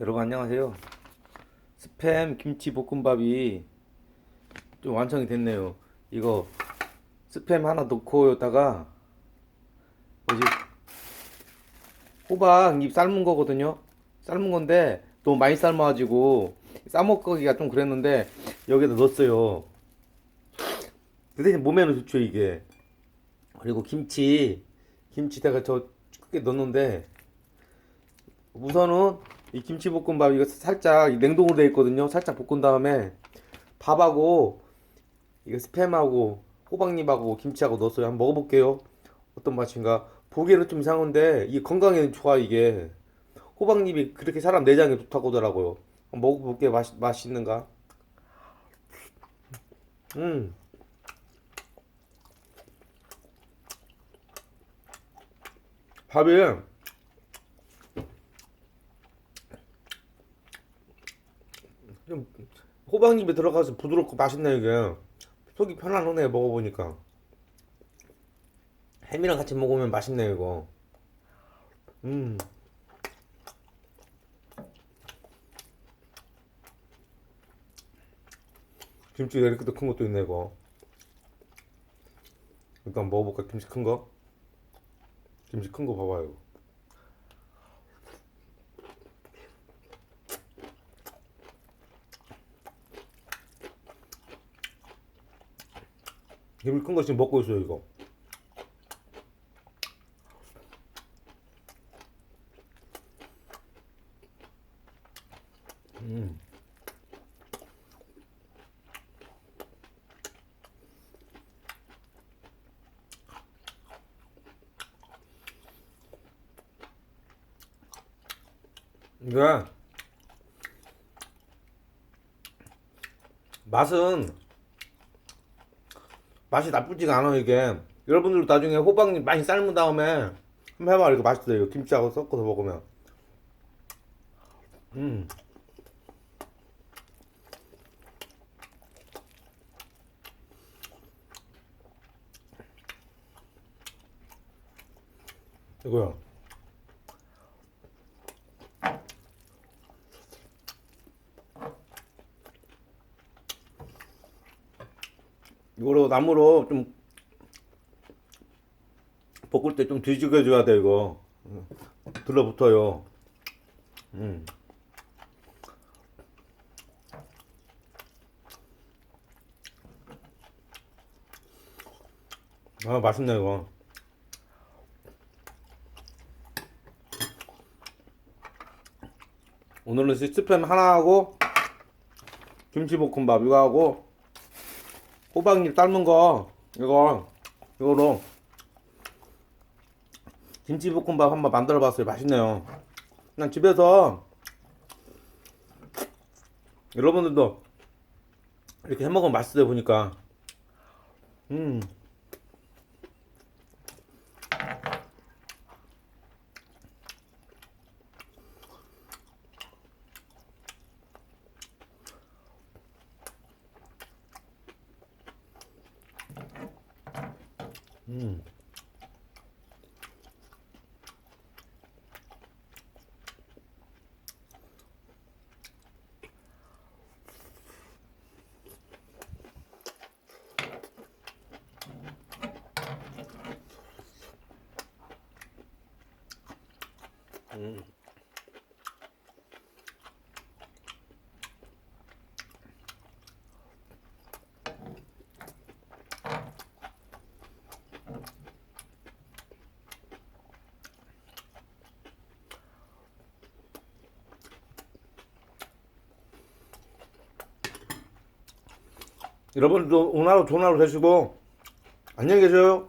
여러분 안녕하세요. 스팸 김치 볶음밥이 좀 완성이 됐네요. 이거 스팸 하나 넣고 여기다가 호박 잎 삶은 거거든요. 삶은 건데 너무 많이 삶아가지고 싸먹기가 좀 그랬는데 여기다 넣었어요. 근데 몸에는 좋죠 이게. 그리고 김치 김치다가 저 크게 넣었는데 우선은 이 김치볶음밥 이거 살짝 냉동으로 되어 있거든요. 살짝 볶은 다음에 밥하고 이거 스팸하고 호박잎하고 김치하고 넣었어요. 한번 먹어볼게요. 어떤 맛인가? 보기에는 좀 이상한데 이게 건강에는 좋아 이게. 호박잎이 그렇게 사람 내장에 좋다고 하더라고요. 한번 먹어볼게요. 맛 맛있는가? 음. 밥이 좀 호박잎에 들어가서 부드럽고 맛있네 이게. 속이 편안하네 먹어보니까. 햄이랑 같이 먹으면 맛있네 이거. 음. 김치가 이렇게 큰 것도 있네 이거. 일단 먹어볼까? 김치 큰 거? 김치 큰 거 봐봐요 김치 큰거 지금 먹고 있어요 이거 음. 이게 맛은 맛이 나쁘지가 않아 이게. 여러분들도 나중에 호박잎 많이 삶은 다음에 한번 해봐. 이거 맛있어요. 이거 김치하고 섞어서 먹으면. 음. 이거요 이거로 나무로 좀 볶을 때 좀 뒤죽여줘야 돼 이거. 음, 들러붙어요. 음. 아 맛있네 이거. 오늘은 스팸 하나 하고 김치볶음밥 이거 하고 호박잎 삶은 거 이거 이거로. 김치볶음밥 한번 만들어 봤어요. 맛있네요. 그냥 집에서 여러분들도 이렇게 해 먹으면 맛있어요 보니까. 음 음. 음. 여러분도 좋은 하루 되시고 안녕히 계세요.